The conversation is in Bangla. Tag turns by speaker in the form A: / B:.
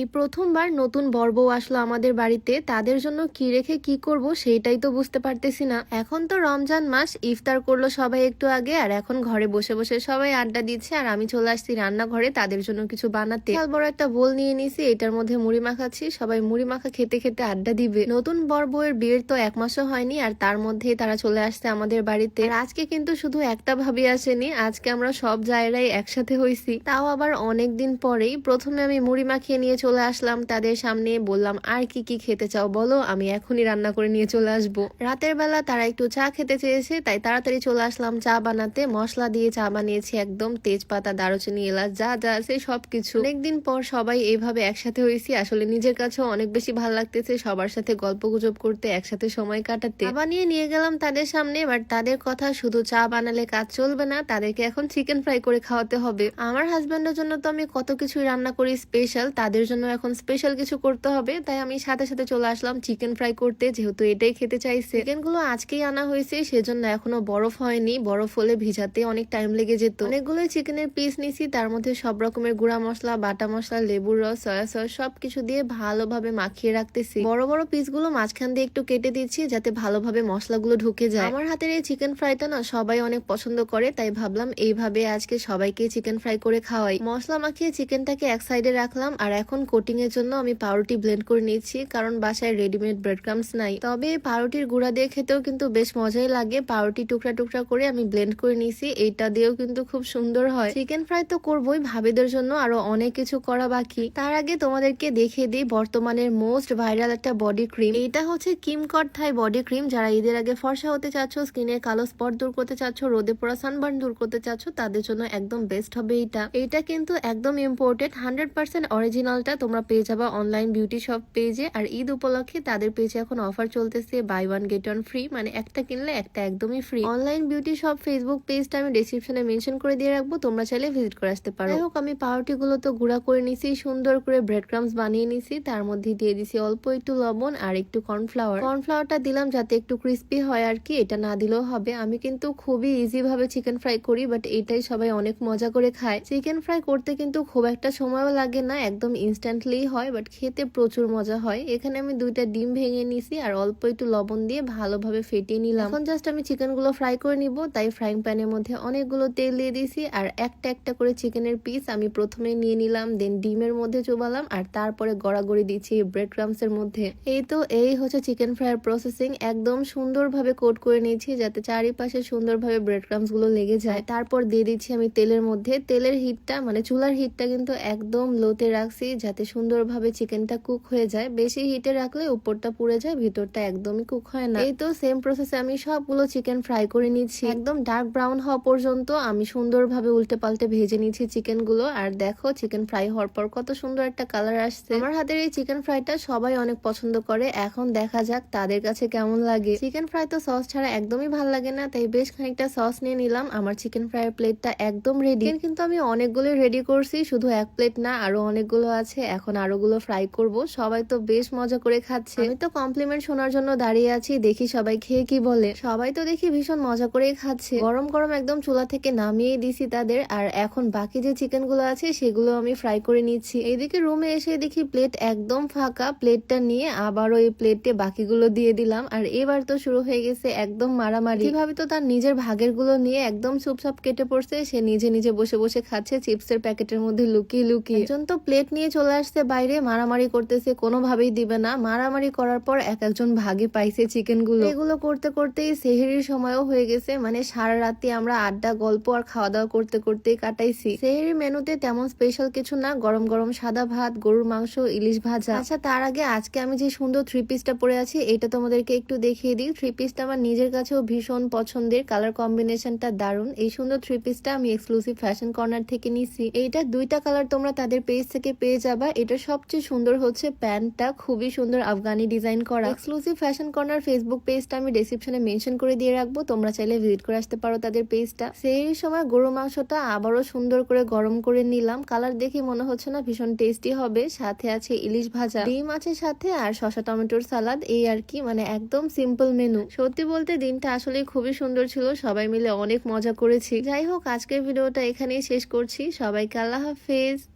A: এই প্রথমবার নতুন বর বউ আসলো আমাদের বাড়িতে, তাদের জন্য কি রেখে কি করব সেটাই তো বুঝতে পারতেছি না। এখন তো রমজান মাস, ইফতার করল সবাই একটু আগে, আর এখন ঘরে বসে বসে সবাই আড্ডা দিচ্ছে, আর আমি চলে আসছি রান্নাঘরে, তাদের জন্য কিছু বানাতে। বিশাল বড় একটা বোল নিয়ে নিছি, এটার মধ্যে মুড়ি মাখাচ্ছি, সবাই মুড়ি মাখা খেতে খেতে আড্ডা দিবে। নতুন বর বউয়ের বিয়ের তো এক মাসও হয়নি, আর তার মধ্যেই তারা চলে আসছে আমাদের বাড়িতে। আর আজকে কিন্তু শুধু একটা ভাবি আসেনি, আজকে আমরা সব জায়গায় একসাথে হইছি। তাও আবার অনেক দিন পরেই প্রথমে আমি মুড়ি মাখিয়ে নিয়ে চলে আসলাম, তাদের সামনে বললাম, আর কি কি খেতে চাও বলো, আমি এখনই রান্না করে নিয়ে চলে আসব। রাতের বেলা তারা একটু চা খেতে চেয়েছে, তাই তাড়াতাড়ি চলে আসলাম চা বানাতে। মশলা দিয়ে চা বানিয়েছি একদম, তেজপাতা, দারুচিনি, এলাচ, যা যা আছে সবকিছু। অনেকদিন পর সবাই এইভাবে একসাথে হয়েছি, আসলে নিজের কাছেও অনেক বেশি ভালো লাগতেছে সবার সাথে গল্প গুজব করতে, একসাথে সময় কাটাতে। বানিয়ে নিয়ে গেলাম তাদের সামনে, বাট তাদের কথা শুধু চা বানালে কাজ চলবে না, তাদেরকে এখন চিকেন ফ্রাই করে খাওয়াতে হবে। আমার হাজবেন্ডের জন্য তো আমি কত কিছুই রান্না করি স্পেশাল তাদের জন্য এখন স্পেশাল কিছু করতে হবে, তাই আমি সাথে সাথে চলে আসলাম চিকেন ফ্রাই করতে, যেহেতু এটাই খেতে চাইছে। চিকেনগুলো আজকেই আনা হয়েছে, সেজন্য এখনও বরফ হয়নি। বরফ হলে ভিজাতে অনেক টাইম লেগে যেত। অনেকগুলো চিকেনের পিস নিছি, তার মধ্যে সব রকমের গুঁড়া মশলা, বাটা মশলা, লেবুর রস সয়া সস সবকিছু দিয়ে ভালোভাবে মাখিয়ে রাখতেছি। বড় বড় পিসগুলো মাঝখান দিয়ে একটু কেটে দিচ্ছি, যাতে ভালোভাবে মশলাগুলো ঢুকে যায়। আমার হাতের এই চিকেন ফ্রাইটা না সবাই অনেক পছন্দ করে, তাই ভাবলাম এইভাবে আজকে সবাইকে চিকেন ফ্রাই করে খাওয়াই। মশলা মাখিয়ে চিকেনটাকে এক সাইডে রাখলাম, আর এখন কোটিং এর জন্য আমি পাউরুটি ব্লেন্ড করে নিয়েছি, কারণ বাসায় রেডিমেড ব্রেড ক্রামস নাই। তবে পাউরুটির গুঁড়া দিয়ে খেতেও কিন্তু বেশ মজাই লাগে। পাউরুটি টুকরা টুকরা করে আমি ব্লেন্ড করে নিয়েছি, এইটা দিয়েও কিন্তু খুব সুন্দর হয়। চিকেন ফ্রাই তো করবোই, ভাবিদের জন্য আরও অনেক কিছু করা বাকি। তার আগে তোমাদেরকে দেখিয়ে দিই বর্তমানের মোস্ট ভাইরাল একটা বডি ক্রিম এটা হচ্ছে কিম কট থাই বডি ক্রিম যারা ঈদের আগে ফর্সা হতে চাচ্ছ স্কিনের কালো স্পট দূর করতে চাচ্ছ, রোদে পড়া সানবার্ন দূর করতে চাচ্ছ, তাদের জন্য একদম বেস্ট হবে এটা এটা কিন্তু একদম ইম্পোর্টেড হান্ড্রেড পার্সেন্ট অরিজিনালটা তোমরা পেয়ে যাবা অনলাইন বিউটি শপ পেজে আর ঈদ উপলক্ষে তাদের পেজে এখন অফার চলতেছে buy one get one free মানে একটা কিনলে একটা একদমই free online beauty shop Facebook পেজটা আমি ডিসক্রিপশনে মেনশন করে দিয়ে রাখব, তোমরা চাইলে ভিজিট করে আসতে পারো। হোক, আমি পাউরুটি গুলো তো গুঁড়া করে নিছি, সুন্দর করে ব্রেড ক্রামস বানিয়ে নিছি, তার মধ্যে দিয়ে দিছি অল্প একটু লবণ আর একটু কর্নফ্লাওয়ার কর্নফ্লাওয়ারটা দিলাম যাতে একটু ক্রিস্পি হয় আর কি, এটা না দিলেও হবে। আমি কিন্তু খুবই ইজি ভাবে চিকেন ফ্রাই করি বাট এটাই সবাই অনেক মজা করে খায়। চিকেন ফ্রাই করতে কিন্তু খুব একটা সময়ও লাগে না, একদম ইনস্ট্যান্টলি হয়, বাট খেতে প্রচুর মজা হয়। এখানে আমি দুইটা ডিম ভেঙে নিছি আর অল্প একটু লবণ দিয়ে ভালোভাবে ফেটিয়ে নিলাম। এখন জাস্ট আমি চিকেনগুলো ফ্রাই করে নিব, তাই ফ্রাইং প্যানের মধ্যে অনেকগুলো তেল দিয়ে দিছি আর একটা একটা করে চিকেনের পিস আমি প্রথমে নিয়ে নিলাম দেন ডিমের মধ্যে চোবালাম আর তারপরে গড়াগড়ি দিচ্ছি ব্রেড ক্রামস এর মধ্যে। এই তো, এই হচ্ছে চিকেন ফ্রাইয়ের প্রসেসিং একদম সুন্দরভাবে কোট করে নিয়েছি যাতে চারিপাশে সুন্দরভাবে ব্রেড ক্রামসগুলো লেগে যায়। তারপর দিয়ে দিচ্ছি আমি তেলের মধ্যে। তেলের হিটটা মানে চুলার হিটটা কিন্তু একদম লোতে রাখছি যাতে সুন্দরভাবে চিকেনটা কুক হয়ে যায়। বেশি হিটে রাখলে উপরটা পুড়ে যায়, ভিতরটা একদমই কুক হয় না। এই তো সেম প্রসেসে আমি সবগুলো চিকেন ফ্রাই করে নিচ্ছি। একদম ডার্ক ব্রাউন হওয়া পর্যন্ত আমি সুন্দরভাবে উল্টে পাল্টে ভেজে নিচ্ছি চিকেনগুলো আর দেখো চিকেন ফ্রাই হওয়ার পর কত সুন্দর একটা কালার আসছে। আমার হাতের এই চিকেন ফ্রাইটা সবাই অনেক পছন্দ করে। এখন দেখা যাক তাদের কাছে কেমন লাগে। চিকেন ফ্রাই তো সস ছাড়া একদমই ভালো লাগে না, তাই বেশ খানিকটা সস নিয়ে নিলাম। আমার চিকেন ফ্রাইয়ের প্লেটটা একদম রেডি কিন্তু আমি অনেকগুলো রেডি করছি, শুধু এক প্লেট না, আরও অনেকগুলো আছে। এখন আরও গুলো ফ্রাই করব। সবাই তো বেশ মজা করে খাচ্ছে। আমি তো কমপ্লিমেন্ট শোনার জন্য দাঁড়িয়ে আছি দেখি সবাই খেয়ে কি বলে। সবাই তো দেখি ভীষণ মজা করেই খাচ্ছে। গরম গরম একদম চুলা থেকে নামিয়ে দিছি তাদের আর এখন বাকি যে চিকেনগুলো আছে সেগুলো আমি ফ্রাই করে নিচ্ছি। এইদিকে রুমে এসে দেখি প্লেট একদম ফাঁকা। প্লেটটা নিয়ে আবারও এই প্লেটে বাকিগুলো দিয়ে দিলাম। আর এবার তো শুরু হয়ে গেছে একদম মারামারি। কীভাবে তো তার নিজের ভাগেরগুলো নিয়ে একদম চুপচাপ কেটে পড়ছে সে নিজে নিজে বসে বসে খাচ্ছে চিপসের প্যাকেটের মধ্যে লুকিয়ে লুকিয়ে। একজন তো প্লেট নিয়ে চলে আসছে বাইরে, মারামারি করতেছে, কোনোভাবেই দিবে না। মারামারি করার পর এক একজন ভাগে পাইছে চিকেনগুলো এগুলো করতে করতেই সেহেরির সময়ও হয়ে গেছে। মানে সারা রাতে আমরা আড্ডা, গল্প আর খাওয়া দাওয়া করতে করতেই কাটাইছি। সেহেরি মেনুতে তেমন স্পেশাল কিছু না। গরম গরম সাদা ভাত, গরুর মাংস, ইলিশ ভাজা। আচ্ছা তার আগে আজকে আমি যে সুন্দর থ্রি পিসটা পরে আছি, এটা তোমাদেরকে একটু দেখিয়ে দিই। থ্রি পিসটা আমার নিজের কাছেও ভীষণ পছন্দের। কালার কম্বিনেশনটা দারুণ। এই সুন্দর থ্রি পিসটা আমি এক্সক্লুসিভ ফ্যাশন কর্নার থেকে নিছি। এইটা দুইটা কালার তোমরা তাদের পেজ থেকে পেয়ে যাবা। এটা সবচেয়ে সুন্দর হচ্ছে প্যান্টটা। খুবই সুন্দর আফগানি ডিজাইন করা। এক্সক্লুসিভ ফ্যাশন কর্নার ফেসবুক পেজটা আমি ডেসক্রিপশনে মেনশন করে দিয়ে রাখব। তোমরা চাইলে ভিজিট করে আসতে পারো তাদের পেজটা সেই সময় গরু মাংসটা আবারও সুন্দর করে গরম করে নিলাম। কালার দেখে মনে হচ্ছে না, ভীষণ টেস্টি হবে। সাথে আছে ইলিশ ভাজা, ডিম আছে সাথে, আর শসা টমেটোর সালাদ। এই আর কি মানে একদম সিম্পল মেনু সত্যি বলতে দিনটা আসলে খুবই সুন্দর ছিল। সবাই মিলে অনেক মজা করেছি। যাই হোক, আজকের ভিডিওটা এখানেই শেষ করছি। সবাইকে আল্লাহ হাফেজ।